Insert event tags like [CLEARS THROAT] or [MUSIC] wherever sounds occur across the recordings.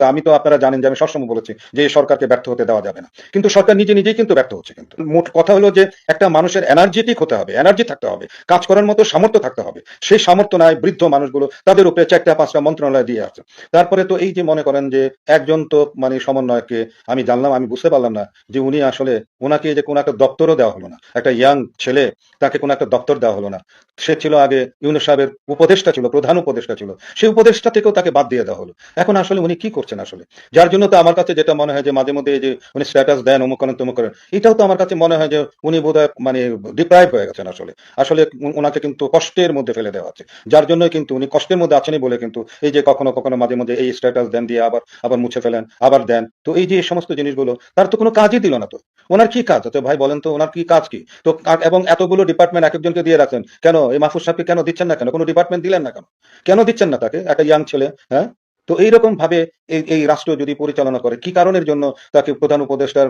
তা আমি তো আপনারা জানেন যে আমি সবসময় বলেছি যে সরকারকে ব্যর্থ হতে দেওয়া যাবে না। কিন্তু সরকার নিজে নিজেই কিন্তু ব্যর্থ হচ্ছে কিন্তু। মোট কথা হলো যে একটা মানুষের এনার্জেটিক হতে হবে এনার্জি থাকতে হবে, কাজ করার মতো সামর্থ্য থাকতে হবে। সেই সামর্থ্য নাই বৃদ্ধ মানুষগুলো, তাদের উপরে চারটা পাঁচটা মন্ত্রণালয় দিয়ে আছে। তারপরে তো এই যে মনে করেন যে একজন তো মানে সমন্বয়কে আমি জানলাম, আমি বুঝতে পারলাম না যে উনি আসলে ওনাকে যে কোনো একটা দপ্তরও দেওয়া হলো না। একটা ইয়াং ছেলে, তাকে কোনো একটা দপ্তর দেওয়া হলো না। সে ছিল আগে ইউনুস সাহেবের উপদেষ্টা ছিল, প্রধান উপদেষ্টা ছিল। সেই উপদেষ্টা থেকেও তাকে বাদ দিয়ে দেওয়া হলো। এখন আসলে উনি কি করছেন? আসলে। যার জন্য তো আমার কাছে যেটা মনে হয় যে মাঝে মধ্যে যে উনি স্ট্যাটাস দেন, অমুক করেন, তমুক করেন, এটাও তো আমার কাছে মনে হয় যে উনি বোধহয় মানে ডিপ্রাইভ হয়ে গেছেন আসলে। আসলে ওনাকে কিন্তু কষ্টের মধ্যে ফেলে দেওয়া হচ্ছে। যার জন্য কিন্তু উনি কষ্টের মধ্যে আছেনই বলে কিন্তু এই যে কখনো কখনো মাঝে মধ্যে এই স্ট্যাটাস দেন দিয়ে আবার আবার মুছে ফেলেন, আবার দেন। তো এই যে এই সমস্ত জিনিসগুলো, তার তো কোনো কাজই দিল না তো। ওনার কি কাজ? তো ভাই বলেন তো, ওনার কি কাজ কি? তো এবং এতগুলো ডিপার্টমেন্ট এক একজনকে দিয়ে রাখেন কেন? এই মাহফুজ সাহেবকে কেন দিচ্ছেন না কেন? কোনো ডিপার্টমেন্ট দিলেন না কেন? কেন দিচ্ছেন না তাকে? একটা ইয়াং ছেলে হ্যাঁ? তো এইরকম ভাবে এই এই রাষ্ট্র যদি পরিচালনা করে, কি কারণের জন্য তাকে প্রধান উপদেষ্টার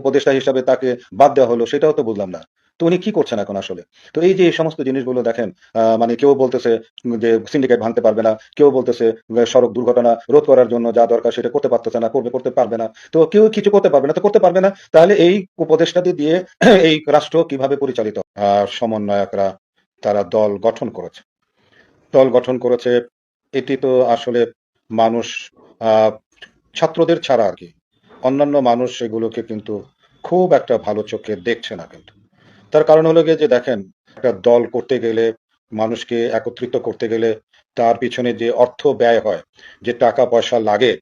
উপদেষ্টা হিসাবে তাকে বাদ দেওয়া হলো সেটাও তো বুঝলাম না। তো উনি কি করছেন এখন আসলে? তো এই যে এই সমস্ত জিনিসগুলো দেখেন মানে কেউ বলতেছে যে সিন্ডিকেট ভাঙতে পারবে না, কেউ বলতেছে সড়ক দুর্ঘটনা রোধ করার জন্য যা দরকার সেটা করতে পারতেছে না, করবে, করতে পারবে না। তো কেউ কিছু করতে পারবে না, তো করতে পারবে না। তাহলে এই উপদেষ্টাদি দিয়ে [CLEARS THROAT] এই রাষ্ট্র কীভাবে পরিচালিত? সমন্বয়করা, তারা দল গঠন করেছে। দল গঠন করেছে, এটি তো আসলে মানুষ ছাত্রদের ছাড়া আর কি। অন্যান্য মানুষ এগুলোকে কিন্তু খুব একটা ভালো চোখে দেখছে না কিন্তু। তার কারণ হলো গিয়ে যে দেখেন, একটা দল করতে গেলে, মানুষকে একত্রিত করতে গেলে তার পিছনে যে অর্থ ব্যয় হয়, যে টাকা পয়সা লাগে,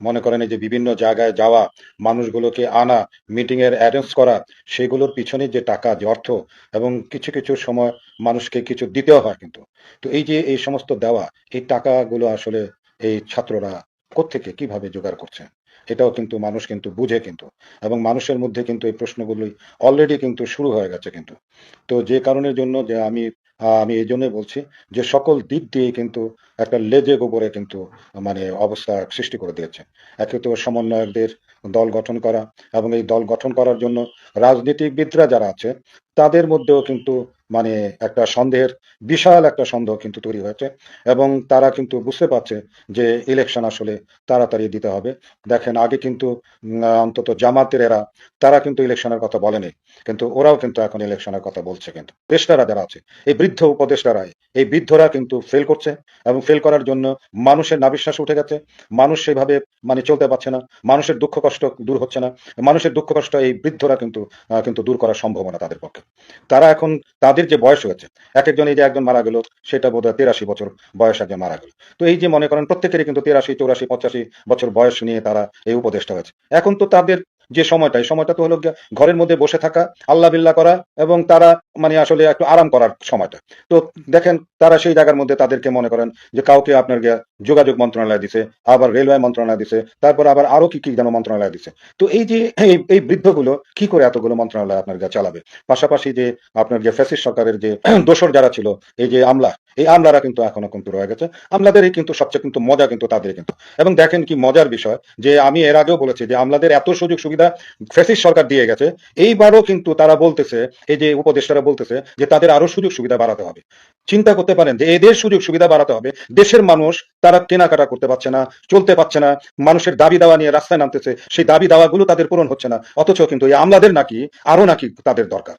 মনে করেন যে বিভিন্ন জায়গায় যাওয়া, মানুষগুলোকে আনা মিটিং এর অ্যারেঞ্জ করা, সেগুলোর পিছনে যে টাকা, যে অর্থ এবং কিছু কিছু সময় মানুষকে কিছু দিতেও হয় কিন্তু। তো এই যে এই সমস্ত দেওয়া, এই টাকাগুলো আসলে এই ছাত্ররা কোত্থেকে কীভাবে জোগাড় করছে এটাও কিন্তু মানুষ কিন্তু বুঝে কিন্তু। এবং মানুষের মধ্যে কিন্তু এই প্রশ্নগুলোই অলরেডি কিন্তু শুরু হয়ে গেছে কিন্তু। তো যে কারণের জন্য যে আমি আমি এই জন্যই বলছি যে সকল দিক দিয়ে কিন্তু একটা লেজে গোবরে কিন্তু মানে অবস্থা সৃষ্টি করে দিয়েছে একে তো সমন্বয়কদের দল গঠন করা এবং এই দল গঠন করার জন্য রাজনীতিবিদরা যারা আছে, তাদের মধ্যেও কিন্তু মানে একটা সন্দেহের, বিশাল একটা সন্দেহ কিন্তু তৈরি হয়েছে এবং তারা কিন্তু বুঝতে পারছে যে ইলেকশন আসলে তাড়াতাড়ি দিতে হবে। দেখেন, আগে কিন্তু অন্তত জামাতের এরা, তারা কিন্তু ইলেকশনের কথা বলেনি, কিন্তু ওরাও কিন্তু এখন ইলেকশনের কথা বলছে কিন্তু। উপদেষ্টারা যারা আছে, এই বৃদ্ধ উপদেষ্টারা এই বৃদ্ধরা কিন্তু ফেল করছে এবং ফেল করার জন্য মানুষের নাবিশ্বাস উঠে গেছে। মানুষ সেভাবে মানে চলতে পারছে না, মানুষের দুঃখ কষ্ট দূর হচ্ছে না, মানুষের দুঃখ কষ্ট এই বৃদ্ধরা কিন্তু কিন্তু দূর করা সম্ভব না তাদের পক্ষে। তারা এখন তাদের যে বয়স হয়েছে, এক একজন এই যে একজন মারা গেল, সেটা বোধ হয় তেরাশি বছর বয়স একজন মারা গেল। তো এই যে মনে করেন, প্রত্যেকেরই কিন্তু তেরাশি, চৌরাশি, পঁচাশি বছর বয়স নিয়ে তারা এই উপদেষ্টা হয়েছে। এখন তো তাদের যে সময়টা এই সময়টা তো হলো ঘরের মধ্যে বসে থাকা, আল্লাহ বিল্লাহ করা এবং তারা মানে আসলে একটু আরাম করার সময়টা। তো দেখেন, তারা সেই জায়গার মধ্যে তাদেরকে মনে করেন যে কাউকে আপনার গিয়ে যোগাযোগ মন্ত্রণালয় দিছে, আবার রেলওয়ে মন্ত্রণালয় দিছে, তারপর আবার আরও কি কি যেন মন্ত্রণালয় দিছে। তো এই যে এই বৃদ্ধগুলো কি করে এতগুলো মন্ত্রণালয় আপনার চালাবে? পাশাপাশি যে আপনার যে ফ্যাসিস সরকারের যে দোসর যারা ছিল, এই যে আমলা এই আমলারা কিন্তু এখনও কিন্তু রয়ে গেছে। আমলাদেরই কিন্তু সবচেয়ে কিন্তু মজা কিন্তু তাদের কিন্তু। এবং দেখেন কি মজার বিষয়, যে আমি এর আগেও বলেছি যে আমলাদের এত সুযোগ সুবিধা ফ্যাসিস সরকার দিয়ে গেছে, এইবারও কিন্তু তারা বলতেছে, এই যে উপদেষ্টারা বলতেছে যে তাদের আরও সুযোগ সুবিধা বাড়াতে হবে। চিন্তা করতে পারেন যে এদের সুযোগ সুবিধা বাড়াতে হবে, দেশের মানুষ তারা কেনাকাটা করতে পারছে না, চলতে পারছে না, মানুষের দাবি দাওয়া নিয়ে রাস্তায় নামতেছে, সেই দাবি দাওয়াগুলো তাদের পূরণ হচ্ছে না, অথচ কিন্তু এই আমলাদের নাকি আরও নাকি তাদের দরকার।